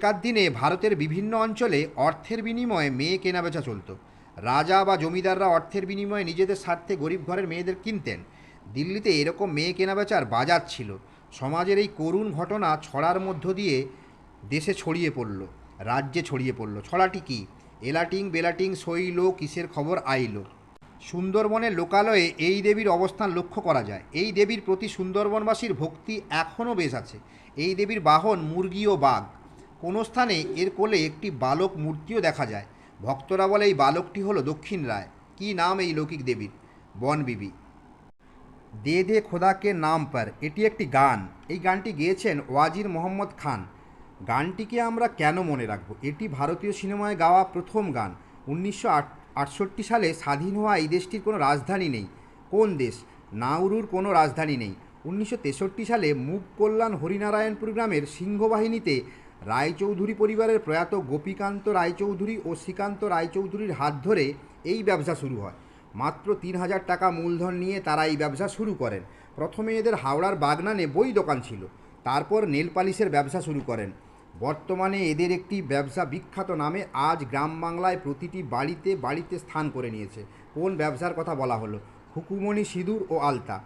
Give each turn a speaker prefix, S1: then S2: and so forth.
S1: আগেকার দিনে ভারতের বিভিন্ন অঞ্চলে অর্থের বিনিময়ে মেয়ে কেনাবেচা চলত। রাজা বা জমিদাররা অর্থের বিনিময়ে নিজেদের স্বার্থে গরিব ঘরের মেয়েদের কিনতেন। দিল্লিতে এরকম মেয়ে কেনাবেচার বাজার ছিল। সমাজের এই করুণ ঘটনা ছড়ার মধ্য দিয়ে দেশে ছড়িয়ে পড়ল, রাজ্যে ছড়িয়ে পড়ল। ছড়াটি কি? এলাটিং, বেলাটিং সইল কিসের খবর আইলো? সুন্দরবনের লোকালয়ে এই দেবীর অবস্থান লক্ষ্য করা যায়। এই দেবীর প্রতি সুন্দরবনবাসীর ভক্তি এখনও বেশ আছে। এই দেবীর বাহন মুরগি ও বাঘ। কোনো স্থানে এর কোলে একটি বালক মূর্তিও দেখা যায়। ভক্তরা বলে এই বালকটি হলো দক্ষিণ রায়। কী নাম এই লৌকিক দেবীর? বনবিবি দে দে খোদাকে নাম পার, এটি একটি গান। এই গানটি গেয়েছেন ওয়াজির মোহাম্মদ খান। গানটিকে আমরা কেন মনে রাখব? এটি ভারতীয় সিনেমায় গাওয়া প্রথম গান। উনিশশো আটষট্টি সালে স্বাধীন হওয়া এই দেশটির কোনো রাজধানী নেই। কোন দেশ? নাউরুর কোনো রাজধানী নেই। উনিশশো তেষট্টি সালে মুখ কল্যাণ হরিনারায়ণপুর গ্রামের সিংহবাহিনীতে রায়চৌধুরী পরিবারের প্রয়াত গোপীকান্ত রায়চৌধুরী ও শ্রীকান্ত রায়চৌধুরীর হাত ধরে এই ব্যবসা শুরু হয়। মাত্র তিন হাজার টাকা মূলধন নিয়ে তারা এই ব্যবসা শুরু করেন। প্রথমে এদের হাওড়ার বাগনানে বই দোকান ছিল। তারপর নেল পালিশের ব্যবসা শুরু করেন। বর্তমানে এদের একটি ব্যবসা বিখ্যাত নামে আজ গ্রাম বাংলায় প্রতিটি বাড়িতে বাড়িতে স্থান করে নিয়েছে। কোন ব্যবসার কথা বলা হলো? হুকুমণি সিঁদুর ও আলতা।